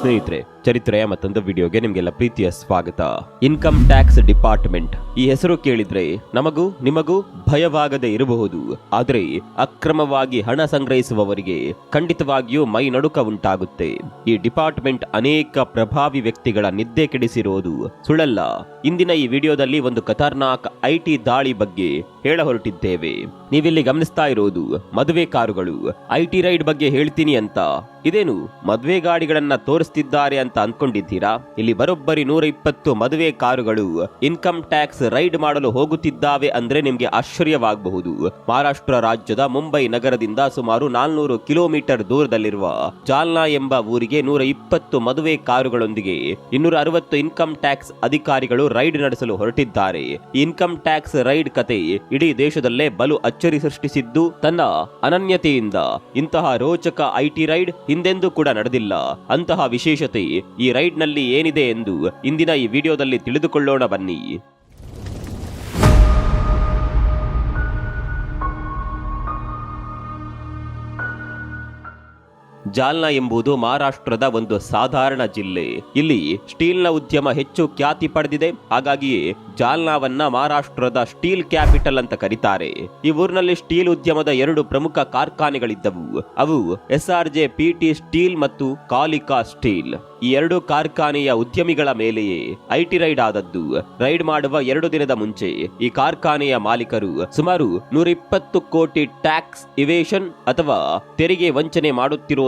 ಸ್ನೇಹಿತರೆ ಚರಿತ್ರೆಯ ಮತ್ತೊಂದು ವಿಡಿಯೋಗೆ ನಿಮಗೆಲ್ಲ ಪ್ರೀತಿಯ ಸ್ವಾಗತ. ಇನ್ಕಮ್ ಟ್ಯಾಕ್ಸ್ ಡಿಪಾರ್ಟ್ಮೆಂಟ್ ಈ ಹೆಸರು ಕೇಳಿದ್ರೆ ನಮಗೂ ನಿಮಗೂ ಭಯವಾಗದೆ ಇರಬಹುದು. ಆದರೆ ಅಕ್ರಮವಾಗಿ ಹಣ ಸಂಗ್ರಹಿಸುವವರಿಗೆ ಖಂಡಿತವಾಗಿಯೂ ಮೈ ನಡುಕ ಉಂಟಾಗುತ್ತೆ. ಈ ಡಿಪಾರ್ಟ್ಮೆಂಟ್ ಅನೇಕ ಪ್ರಭಾವಿ ವ್ಯಕ್ತಿಗಳ ನಿದ್ದೆ ಕೆಡಿಸಿರೋದು ಸುಳ್ಳಲ್ಲ. ಇಂದಿನ ಈ ವಿಡಿಯೋದಲ್ಲಿ ಒಂದು ಖತರ್ನಾಕ್ ಐಟಿ ದಾಳಿ ಬಗ್ಗೆ ಹೇಳ ಹೊರಟಿದ್ದೇವೆ. ನೀವಿಲ್ಲಿ ಗಮನಿಸ್ತಾ ಇರೋದು ಮದುವೆ ಕಾರುಗಳು. ಐಟಿ ರೈಡ್ ಬಗ್ಗೆ ಹೇಳ್ತೀನಿ ಅಂತ. ಇದೇನು ಮದುವೆ ಗಾಡಿಗಳನ್ನ ತೋರಿಸ್ತಿದ್ದಾರೆ ಅಂತ ಅನ್ಕೊಂಡಿದ್ದೀರಾ? ಇಲ್ಲಿ ಬರೋಬ್ಬರಿ ನೂರ ಇಪ್ಪತ್ತು ಮದುವೆ ಕಾರುಗಳು ಇನ್ಕಮ್ ಟ್ಯಾಕ್ಸ್ ರೈಡ್ ಮಾಡಲು ಹೋಗುತ್ತಿದ್ದಾವೆ ಅಂದ್ರೆ ನಿಮ್ಗೆ ಆಶ್ಚರ್ಯವಾಗಬಹುದು. ಮಹಾರಾಷ್ಟ್ರ ರಾಜ್ಯದ ಮುಂಬೈ ನಗರದಿಂದ ಸುಮಾರು ನಾಲ್ನೂರು ಕಿಲೋಮೀಟರ್ ದೂರದಲ್ಲಿರುವ ಜಾಲ್ನಾ ಎಂಬ ಊರಿಗೆ ನೂರ ಇಪ್ಪತ್ತು ಮದುವೆ ಕಾರುಗಳೊಂದಿಗೆ ಇನ್ನೂರ ಅರವತ್ತು ಇನ್ಕಮ್ ಟ್ಯಾಕ್ಸ್ ಅಧಿಕಾರಿಗಳು ರೈಡ್ ನಡೆಸಲು ಹೊರಟಿದ್ದಾರೆ. ಇನ್ಕಮ್ ಟ್ಯಾಕ್ಸ್ ರೈಡ್ ಕತೆ ಇಡೀ ದೇಶದಲ್ಲೇ ಬಲು ಅಚ್ಚರಿ ಸೃಷ್ಟಿಸಿದ್ದು ತನ್ನ ಅನನ್ಯತೆಯಿಂದ. ಇಂತಹ ರೋಚಕ ಐಟಿ ರೈಡ್ ಹಿಂದೆಂದೂ ಕೂಡ ನಡೆದಿಲ್ಲ. ಅಂತಹ ವಿಶೇಷತೆ ಈ ರೈಡ್ನಲ್ಲಿ ಏನಿದೆ ಎಂದು ಇಂದಿನ ಈ ವಿಡಿಯೋದಲ್ಲಿ ತಿಳಿದುಕೊಳ್ಳೋಣ ಬನ್ನಿ. ಜಾಲ್ನಾ ಎಂಬುದು ಮಹಾರಾಷ್ಟ್ರದ ಒಂದು ಸಾಧಾರಣ ಜಿಲ್ಲೆ. ಇಲ್ಲಿ ಸ್ಟೀಲ್ನ ಉದ್ಯಮ ಹೆಚ್ಚು ಖ್ಯಾತಿ ಪಡೆದಿದೆ. ಹಾಗಾಗಿಯೇ ಜಾಲ್ನಾವನ್ನ ಮಹಾರಾಷ್ಟ್ರದ ಸ್ಟೀಲ್ ಕ್ಯಾಪಿಟಲ್ ಅಂತ ಕರೀತಾರೆ. ಈ ಊರಿನಲ್ಲಿ ಸ್ಟೀಲ್ ಉದ್ಯಮದ ಎರಡು ಪ್ರಮುಖ ಕಾರ್ಖಾನೆಗಳಿದ್ದವು. ಅವು S R J PT steel ಮತ್ತು ಕಾಲಿಕಾ ಸ್ಟೀಲ್. ಈ ಎರಡು ಕಾರ್ಖಾನೆಯ ಉದ್ಯಮಿಗಳ ಮೇಲೆಯೇ ಐಟಿ ರೈಡ್ ಆದದ್ದು. ರೈಡ್ ಮಾಡುವ ಎರಡು ದಿನದ ಮುಂಚೆ ಈ ಕಾರ್ಖಾನೆಯ ಮಾಲೀಕರು ಸುಮಾರು ನೂರ ಇಪ್ಪತ್ತು ಕೋಟಿ ಟ್ಯಾಕ್ಸ್ ಇವೇಷನ್ ಅಥವಾ ತೆರಿಗೆ ವಂಚನೆ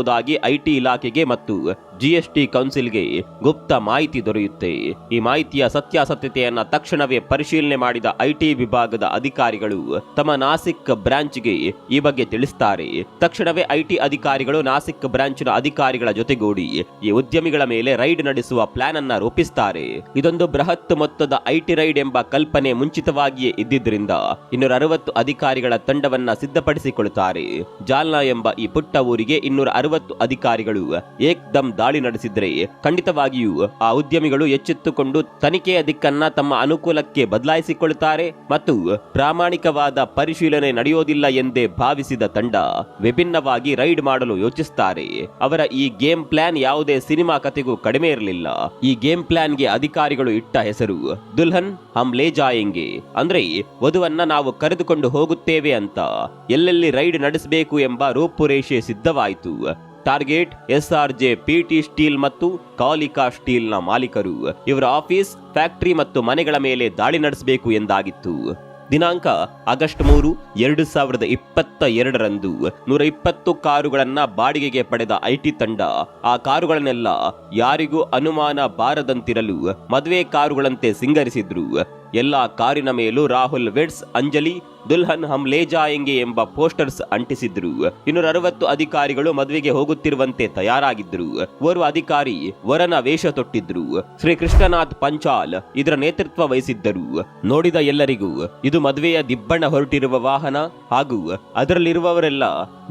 ಮಾಡುತ್ತಿರುವುದಾಗಿ ಐಟಿ ಇಲಾಖೆಗೆ ಮತ್ತು ಜಿಎಸ್ಟಿ ಕೌನ್ಸಿಲ್ಗೆ ಗುಪ್ತ ಮಾಹಿತಿ ದೊರೆಯುತ್ತೆ. ಈ ಮಾಹಿತಿಯ ಸತ್ಯಾಸತ್ಯತೆಯನ್ನ ತಕ್ಷಣವೇ ಪರಿಶೀಲನೆ ಮಾಡಿದ ಐಟಿ ವಿಭಾಗದ ಅಧಿಕಾರಿಗಳು ತಮ್ಮ ನಾಸಿಕ್ ಬ್ರಾಂಚ್ಗೆ ಈ ಬಗ್ಗೆ ತಿಳಿಸ್ತಾರೆ. ತಕ್ಷಣವೇ ಐಟಿ ಅಧಿಕಾರಿಗಳು ನಾಸಿಕ್ ಬ್ರಾಂಚ್ನ ಅಧಿಕಾರಿಗಳ ಜೊತೆಗೂಡಿ ಈ ಉದ್ಯಮಿಗಳ ಮೇಲೆ ರೈಡ್ ನಡೆಸುವ ಪ್ಲಾನ್ ಅನ್ನ ರೂಪಿಸುತ್ತಾರೆ ಇದೊಂದು ಬೃಹತ್ ಮೊತ್ತದ ಐಟಿ ರೈಡ್ ಎಂಬ ಕಲ್ಪನೆ ಮುಂಚಿತವಾಗಿಯೇ ಇದ್ದಿದ್ದರಿಂದ ಇನ್ನೂರ ಅರವತ್ತು ಅಧಿಕಾರಿಗಳ ತಂಡವನ್ನ ಸಿದ್ಧಪಡಿಸಿಕೊಳ್ಳುತ್ತಾರೆ. ಜಾಲ್ನಾ ಎಂಬ ಈ ಪುಟ್ಟ ಊರಿಗೆ ಇನ್ನೂರ ಅರವತ್ತು ಅಧಿಕಾರಿಗಳು ಏಕ್ದಮ್ ದಾಳಿ ನಡೆಸಿದ್ರೆ ಖಂಡಿತವಾಗಿಯೂ ಆ ಉದ್ಯಮಿಗಳು ಎಚ್ಚೆತ್ತುಕೊಂಡು ತನಿಖೆಯ ದಿಕ್ಕನ್ನ ತಮ್ಮ ಅನುಕೂಲಕ್ಕೆ ಬದಲಾಯಿಸಿಕೊಳ್ಳುತ್ತಾರೆ ಮತ್ತು ಪ್ರಾಮಾಣಿಕವಾದ ಪರಿಶೀಲನೆ ನಡೆಯೋದಿಲ್ಲ ಎಂದೇ ಭಾವಿಸಿದ ತಂಡ ವಿಭಿನ್ನವಾಗಿ ರೈಡ್ ಮಾಡಲು ಯೋಚಿಸುತ್ತಾರೆ ಅವರ ಈ ಗೇಮ್ ಪ್ಲಾನ್ ಯಾವುದೇ ಸಿನಿಮಾ ಕಥೆಗೂ ಕಡಿಮೆ ಇರಲಿಲ್ಲ. ಈ ಗೇಮ್ ಪ್ಲಾನ್ಗೆ ಅಧಿಕಾರಿಗಳು ಇಟ್ಟ ಹೆಸರು, ದುಲ್ಹನ್ ಹಮ್ ಲೇ ಜಾಯೆಂಗೆ. ಅಂದ್ರೆ, ವಧುವನ್ನ ನಾವು ಕರೆದುಕೊಂಡು ಹೋಗುತ್ತೇವೆ ಅಂತ ಎಲ್ಲೆಲ್ಲಿ ರೈಡ್ ನಡೆಸಬೇಕು ಎಂಬ ರೂಪುರೇಷೆ ಸಿದ್ಧವಾಯಿತು. ಟಾರ್ಗೆಟ್, ಎಸ್ಆರ್ಜೆ ಪಿಟಿ ಸ್ಟೀಲ್ ಮತ್ತು ಕಾಲಿಕಾ ಸ್ಟೀಲ್ನ ಮಾಲೀಕರು. ಇವರ ಆಫೀಸ್, ಫ್ಯಾಕ್ಟರಿ ಮತ್ತು ಮನೆಗಳ ಮೇಲೆ ದಾಳಿ ನಡೆಸಬೇಕು ಎಂದಾಗಿತ್ತು. ದಿನಾಂಕ ಆಗಸ್ಟ್ ಮೂರು, ಎರಡು ಸಾವಿರದ ಇಪ್ಪತ್ತ ಎರಡರಂದು. ನೂರ ಇಪ್ಪತ್ತು ಕಾರುಗಳನ್ನ ಬಾಡಿಗೆಗೆ ಪಡೆದ ಐಟಿ ತಂಡ, ಆ ಕಾರುಗಳನ್ನೆಲ್ಲ ಯಾರಿಗೂ ಅನುಮಾನ ಬಾರದಂತಿರಲು ಮದುವೆ ಕಾರುಗಳಂತೆ ಸಿಂಗರಿಸಿದ್ರು. ಎಲ್ಲಾ ಕಾರಿನ ಮೇಲೂ ರಾಹುಲ್ ವೆಡ್ಸ್, ಅಂಜಲಿ, ದುಲ್ಹನ್ ಹಮ್ ಲೇ ಜಾಯೆಂಗೆ ಎಂಬ ಪೋಸ್ಟರ್ಸ್ ಅಂಟಿಸಿದ್ರು. ಇನ್ನೂರ ಅರವತ್ತು ಅಧಿಕಾರಿಗಳು ಮದುವೆಗೆ ಹೋಗುತ್ತಿರುವಂತೆ ತಯಾರಾಗಿದ್ರು. ಓರ್ವ ಅಧಿಕಾರಿ ವರನ ವೇಷ ತೊಟ್ಟಿದ್ರು. ಶ್ರೀ ಕೃಷ್ಣನಾಥ್ ಪಂಚಾಲ್ ಇದರ ನೇತೃತ್ವ ವಹಿಸಿದ್ದರು. ನೋಡಿದ ಎಲ್ಲರಿಗೂ ಇದು ಮದುವೆಯ ದಿಬ್ಬಣ ಹೊರಟಿರುವ ವಾಹನ ಹಾಗೂ ಅದರಲ್ಲಿರುವವರೆಲ್ಲ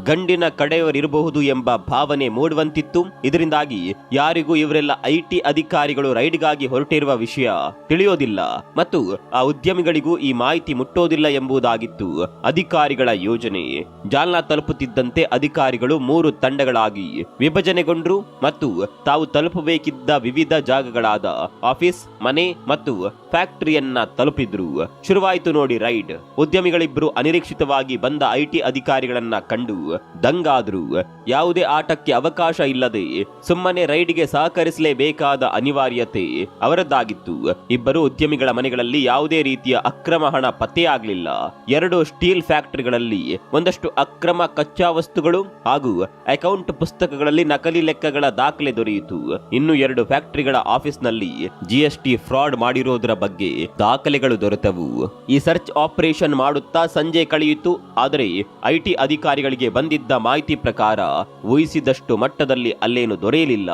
ಗಂಡಿನ ಕಡೆಯವರಿರಬಹುದು ಎಂಬ ಭಾವನೆ ಮೂಡುವಂತಿತ್ತು. ಇದರಿಂದಾಗಿ ಯಾರಿಗೂ ಇವರೆಲ್ಲ ಐಟಿ ಅಧಿಕಾರಿಗಳು ರೈಡ್ಗಾಗಿ ಹೊರಟಿರುವ ವಿಷಯ ತಿಳಿಯೋದಿಲ್ಲ. ಮತ್ತು ಆ ಉದ್ಯಮಿಗಳಿಗೂ ಈ ಮಾಹಿತಿ ಮುಟ್ಟೋದಿಲ್ಲ ಎಂಬುದಾಗಿತ್ತು. ಅಧಿಕಾರಿಗಳ ಯೋಜನೆ. ಜಾಲ್ನಾ ತಲುಪುತ್ತಿದ್ದಂತೆ ಅಧಿಕಾರಿಗಳು ಮೂರು ತಂಡಗಳಾಗಿ ವಿಭಜನೆಗೊಂಡ್ರು ಮತ್ತು ತಾವು ತಲುಪಬೇಕಿದ್ದ ವಿವಿಧ ಜಾಗಗಳಾದ ಆಫೀಸ್, ಮನೆ ಮತ್ತು ಫ್ಯಾಕ್ಟರಿಯನ್ನ ತಲುಪಿದ್ರು. ಶುರುವಾಯಿತು ನೋಡಿ ರೈಡ್. ಉದ್ಯಮಿಗಳಿಬ್ಬರು ಅನಿರೀಕ್ಷಿತವಾಗಿ ಬಂದ ಐಟಿ ಅಧಿಕಾರಿಗಳನ್ನ ಕಂಡು ದಂಗಾದ್ರು. ಯಾವುದೇ ಆಟಕ್ಕೆ ಅವಕಾಶ ಇಲ್ಲದೆ ಸುಮ್ಮನೆ ರೈಡ್ಗೆ ಸಹಕರಿಸಲೇಬೇಕಾದ ಅನಿವಾರ್ಯತೆ ಅವರದ್ದಾಗಿತ್ತು. ಇಬ್ಬರು ಉದ್ಯಮಿಗಳ ಮನೆಗಳಲ್ಲಿ ಯಾವುದೇ ರೀತಿಯ ಅಕ್ರಮ ಹಣ ಪತ್ತೆಯಾಗಲಿಲ್ಲ. ಎರಡು ಸ್ಟೀಲ್ ಫ್ಯಾಕ್ಟರಿಗಳಲ್ಲಿ ಒಂದಷ್ಟು ಅಕ್ರಮ ಕಚ್ಚಾ ವಸ್ತುಗಳು ಹಾಗೂ ಅಕೌಂಟ್ ಪುಸ್ತಕಗಳಲ್ಲಿ ನಕಲಿ ಲೆಕ್ಕಗಳ ದಾಖಲೆ ದೊರೆಯಿತು. ಇನ್ನು ಎರಡು ಫ್ಯಾಕ್ಟರಿಗಳ ಆಫೀಸ್ನಲ್ಲಿ ಜಿಎಸ್ಟಿ ಫ್ರಾಡ್ ಮಾಡಿರೋದರ ಬಗ್ಗೆ ದಾಖಲೆಗಳು ದೊರೆತವು. ಈ ಸರ್ಚ್ ಆಪರೇಷನ್ ಮಾಡುತ್ತಾ ಸಂಜೆ ಕಳೆಯಿತು, ಆದರೆ ಐಟಿ ಅಧಿಕಾರಿಗಳಿಗೆ ಬಂದಿದ್ದ ಮಾಹಿತಿ ಪ್ರಕಾರ ಊಹಿಸಿದಷ್ಟು ಮಟ್ಟದಲ್ಲಿ ಅಲ್ಲೇನು ದೊರೆಯಲಿಲ್ಲ.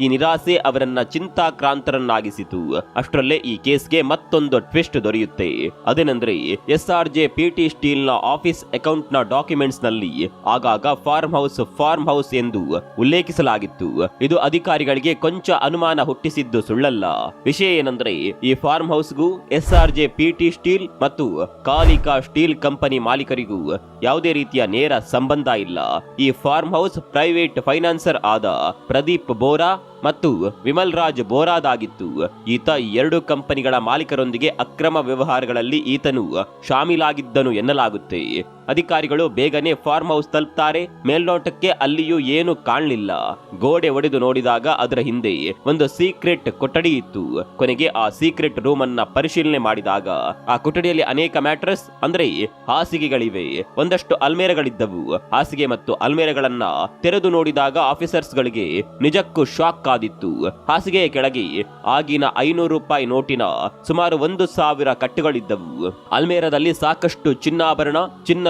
ಈ ನಿರಾಸೆ ಅವರನ್ನ ಚಿಂತಾಕ್ರಾಂತರನ್ನಾಗಿಸಿತು. ಅಷ್ಟರಲ್ಲೇ ಈ ಕೇಸ್ಗೆ ಮತ್ತೊಂದು ಟ್ವಿಸ್ಟ್ ದೊರೆಯುತ್ತೆ. ಅದೇನೆಂದ್ರೆ ಎಸ್ ಆರ್ ಜೆ ಪಿಟಿ ಸ್ಟೀಲ್ನ ಆಫೀಸ್ ಅಕೌಂಟ್ನ ಡಾಕ್ಯುಮೆಂಟ್ಸ್ನಲ್ಲಿ ಆಗಾಗ ಫಾರ್ಮ್ ಹೌಸ್ ಫಾರ್ಮ್ ಹೌಸ್ ಎಂದು ಉಲ್ಲೇಖಿಸಲಾಗಿತ್ತು. ಇದು ಅಧಿಕಾರಿಗಳಿಗೆ ಕೊಂಚ ಅನುಮಾನ ಹುಟ್ಟಿಸಿದ್ದು ಸುಳ್ಳಲ್ಲ. ವಿಷಯ ಏನಂದ್ರೆ, ಈ farm ಹೌಸ್ಗೂ S R J PT steel ಮತ್ತು ಕಾಲಿಕಾ ಸ್ಟೀಲ್ ಕಂಪನಿ ಮಾಲೀಕರಿಗೂ ಯಾವುದೇ ರೀತಿಯ ನೇರ ಸಂಬಂಧ ಇಲ್ಲ. ಈ ಫಾರ್ಮ್ ಹೌಸ್ ಪ್ರೈವೇಟ್ ಫೈನಾನ್ಸರ್ ಆದ ಪ್ರದೀಪ್ ಬೋರಾ ಮತ್ತು ವಿಮಲ್ ರಾಜ್ ಬೋರಾದಾಗಿತ್ತು. ಈತ ಎರಡು ಕಂಪನಿಗಳ ಮಾಲೀಕರೊಂದಿಗೆ ಅಕ್ರಮ ವ್ಯವಹಾರಗಳಲ್ಲಿ ಈತನು ಶಾಮೀಲಾಗಿದ್ದನು ಎನ್ನಲಾಗುತ್ತೆ. ಅಧಿಕಾರಿಗಳು ಬೇಗನೆ ಫಾರ್ಮ್ ಹೌಸ್ ತಲುಪ್ತಾರೆ. ಮೇಲ್ನೋಟಕ್ಕೆ ಅಲ್ಲಿಯೂ ಏನು ಕಾಣಲಿಲ್ಲ. ಗೋಡೆ ಒಡೆದು ನೋಡಿದಾಗ ಅದರ ಹಿಂದೆ ಒಂದು ಸೀಕ್ರೆಟ್ ಕೊಠಡಿ ಇತ್ತು. ಕೊನೆಗೆ ಆ ಸೀಕ್ರೆಟ್ ರೂಮ್ ಅನ್ನ ಪರಿಶೀಲನೆ ಮಾಡಿದಾಗ, ಆ ಕೊಠಡಿಯಲ್ಲಿ ಅನೇಕ ಮ್ಯಾಟ್ರಸ್, ಅಂದ್ರೆ ಹಾಸಿಗೆಗಳಿವೆ. ಒಂದಷ್ಟು ಅಲ್ಮೇರಗಳಿದ್ದವು. ಹಾಸಿಗೆ ಮತ್ತು ಅಲ್ಮೇರಗಳನ್ನ ತೆರೆದು ನೋಡಿದಾಗ ಆಫೀಸರ್ಸ್ ಗಳಿಗೆ ನಿಜಕ್ಕೂ ಶಾಕ್ ಆದಿತ್ತು ಹಾಸಿಗೆಯ ಕೆಳಗೆ ಆಗಿನ ಐನೂರು ರೂಪಾಯಿ ನೋಟಿನ ಸುಮಾರು ಒಂದು ಸಾವಿರ ಕಟ್ಟುಗಳಿದ್ದವು. ಅಲ್ಮೇರದಲ್ಲಿ ಸಾಕಷ್ಟು ಚಿನ್ನಾಭರಣ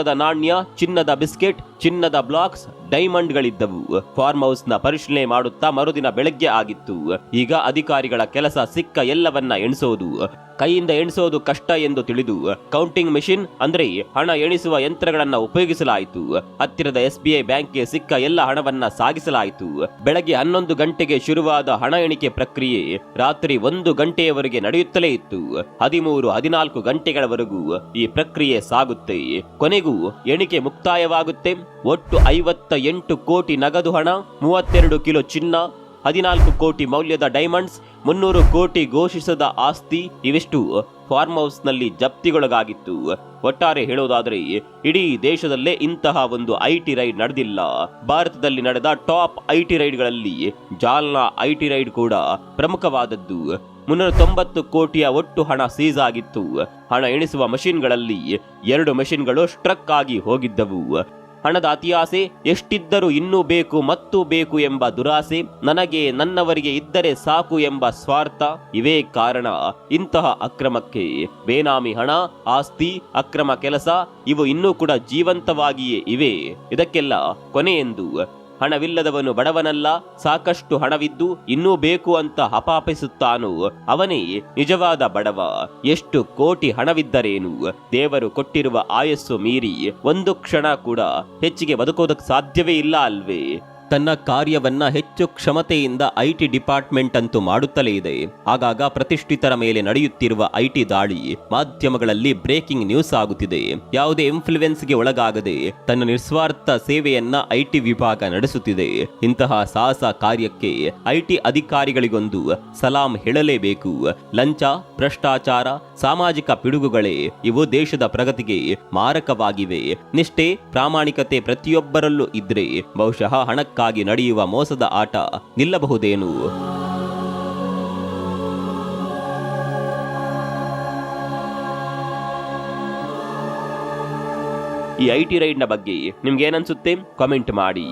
ಚಿನ್ನದ ನಾಣ್ಯ ಚಿನ್ನದ ಬಿಸ್ಕೆಟ್ ಚಿನ್ನದ ಬ್ಲಾಕ್ಸ್, ಡೈಮಂಡ್ಗಳಿದ್ದವು. ಫಾರ್ಮ್ ಹೌಸ್ನ ಪರಿಶೀಲನೆ ಮಾಡುತ್ತಾ ಮರುದಿನ ಬೆಳಗ್ಗೆ ಆಗಿತ್ತು. ಈಗ ಅಧಿಕಾರಿಗಳ ಕೆಲಸ ಸಿಕ್ಕ ಎಲ್ಲವನ್ನ ಎಣಿಸೋದು. ಕೈಯಿಂದ ಎಣಿಸೋದು ಕಷ್ಟ ಎಂದು ತಿಳಿದು, ಕೌಂಟಿಂಗ್ ಮೆಷಿನ್ ಅಂದ್ರೆ ಹಣ ಎಣಿಸುವ ಯಂತ್ರಗಳನ್ನ ಉಪಯೋಗಿಸಲಾಯಿತು. ಹತ್ತಿರದ ಎಸ್ ಬಿ ಐ ಬ್ಯಾಂಕ್ಗೆ ಸಿಕ್ಕ ಎಲ್ಲ ಹಣವನ್ನ ಸಾಗಿಸಲಾಯಿತು. ಬೆಳಗ್ಗೆ ಹನ್ನೊಂದು ಗಂಟೆಗೆ ಶುರುವಾದ ಹಣ ಎಣಿಕೆ ಪ್ರಕ್ರಿಯೆ ರಾತ್ರಿ ಒಂದು ಗಂಟೆಯವರೆಗೆ ನಡೆಯುತ್ತಲೇ ಇತ್ತು. ಹದಿಮೂರು, ಹದಿನಾಲ್ಕು ಗಂಟೆಗಳವರೆಗೂ ಈ ಪ್ರಕ್ರಿಯೆ ಸಾಗುತ್ತೆ. ಕೊನೆಗೂ ಎಣಿಕೆ ಮುಕ್ತಾಯವಾಗುತ್ತೆ. ಒಟ್ಟು ಐವತ್ತ ಎಂಟು ಕೋಟಿ ನಗದು ಹಣ, ಮೂವತ್ತೆರಡು ಕಿಲೋ ಚಿನ್ನ, ಹದಿನಾಲ್ಕು ಕೋಟಿ ಮೌಲ್ಯದ ಡೈಮಂಡ್ಸ್, ಮುನ್ನೂರು ಕೋಟಿ ಘೋಷಿಸದ ಆಸ್ತಿ ಇವೆಷ್ಟು. ಫಾರ್ಮ್ ಹೌಸ್ನಲ್ಲಿ ಜಪ್ತಿಗೊಳಗಾಗಿತ್ತು. ಒಟ್ಟಾರೆ ಹೇಳೋದಾದರೆ, ಇಡೀ ದೇಶದಲ್ಲೇ ಇಂತಹ ಒಂದು ಐ ಟಿ ರೈಡ್ ನಡೆದಿಲ್ಲ. ಭಾರತದಲ್ಲಿ ನಡೆದ ಟಾಪ್ ಐ ಟಿ ರೈಡ್ಗಳಲ್ಲಿ ಜಾಲ್ನಾ ಐ ಟಿ ರೈಡ್ ಕೂಡ ಪ್ರಮುಖವಾದದ್ದು. ಮುನ್ನೂರ ತೊಂಬತ್ತು ಕೋಟಿಯ ಒಟ್ಟು ಹಣ ಸೀಸ್ ಆಗಿತ್ತು. ಹಣ ಎಣಿಸುವ ಮಷಿನ್ಗಳಲ್ಲಿ ಎರಡು ಮಷಿನ್ಗಳು ಸ್ಟ್ರಕ್ ಆಗಿ ಹೋಗಿದ್ದವು. ಹಣದ ಅತಿಯಾಸೆ ಎಷ್ಟಿದ್ದರೂ ಇನ್ನೂ ಬೇಕು, ಮತ್ತು ಬೇಕು ಎಂಬ ದುರಾಸೆ ನನಗೆ ನನ್ನವರಿಗೆ ಇದ್ದರೆ ಸಾಕು ಎಂಬ ಸ್ವಾರ್ಥ ಇವೇ ಕಾರಣ. ಇಂತಹ ಅಕ್ರಮಕ್ಕೆ ಬೇನಾಮಿ ಹಣ, ಆಸ್ತಿ, ಅಕ್ರಮ ಕೆಲಸ ಇವು ಇನ್ನೂ ಕೂಡ ಜೀವಂತವಾಗಿಯೇ ಇವೆ. ಇದಕ್ಕೆಲ್ಲ ಕೊನೆಯೆಂದು ಹಣವಿಲ್ಲದವನು ಬಡವನಲ್ಲ, ಸಾಕಷ್ಟು ಹಣವಿದ್ದು ಇನ್ನೂ ಬೇಕು ಅಂತ ಹಪಾಪಿಸುತ್ತಾನೋ ಅವನೇ ನಿಜವಾದ ಬಡವ. ಎಷ್ಟು ಕೋಟಿ ಹಣವಿದ್ದರೇನು? ದೇವರು ಕೊಟ್ಟಿರುವ ಆಯಸ್ಸು ಮೀರಿ ಒಂದು ಕ್ಷಣ ಕೂಡ ಹೆಚ್ಚಿಗೆ ಬದುಕೋದಕ್ಕೆ ಸಾಧ್ಯವೇ ಇಲ್ಲ ಅಲ್ವೇ? ತನ್ನ ಕಾರ್ಯವನ್ನ ಹೆಚ್ಚು ಕ್ಷಮತೆಯಿಂದ ಐಟಿ ಡಿಪಾರ್ಟ್ಮೆಂಟ್ ಅಂತೂ ಮಾಡುತ್ತಲೇ ಇದೆ. ಆಗಾಗ ಪ್ರತಿಷ್ಠಿತರ ಮೇಲೆ ನಡೆಯುತ್ತಿರುವ ಐಟಿ ದಾಳಿ ಮಾಧ್ಯಮಗಳಲ್ಲಿ ಬ್ರೇಕಿಂಗ್ ನ್ಯೂಸ್ ಆಗುತ್ತಿದೆ. ಯಾವುದೇ ಇನ್ಫ್ಲುಯೆನ್ಸ್ಗೆ ಒಳಗಾಗದೆ ತನ್ನ ನಿಸ್ವಾರ್ಥ ಸೇವೆಯನ್ನ ಐಟಿ ವಿಭಾಗ ನಡೆಸುತ್ತಿದೆ. ಇಂತಹ ಸಾಹಸ ಕಾರ್ಯಕ್ಕೆ ಐಟಿ ಅಧಿಕಾರಿಗಳಿಗೊಂದು ಸಲಾಂ ಹೇಳಲೇಬೇಕು. ಲಂಚ, ಭ್ರಷ್ಟಾಚಾರ, ಸಾಮಾಜಿಕ ಪಿಡುಗುಗಳೇ ಇವು ದೇಶದ ಪ್ರಗತಿಗೆ ಮಾರಕವಾಗಿವೆ. ನಿಷ್ಠೆ, ಪ್ರಾಮಾಣಿಕತೆ ಪ್ರತಿಯೊಬ್ಬರಲ್ಲೂ ಇದ್ರೆ ಬಹುಶಃ ಹಣಕ್ಕಾಗಿ ನಡೆಯುವ ಮೋಸದ ಆಟ ನಿಲ್ಲಬಹುದೇನು? ಈ ಐಟಿ ರೈಡ್ನ ಬಗ್ಗೆ ನಿಮ್ಗೆ ಏನನ್ಸುತ್ತೆ? ಕಾಮೆಂಟ್ ಮಾಡಿ.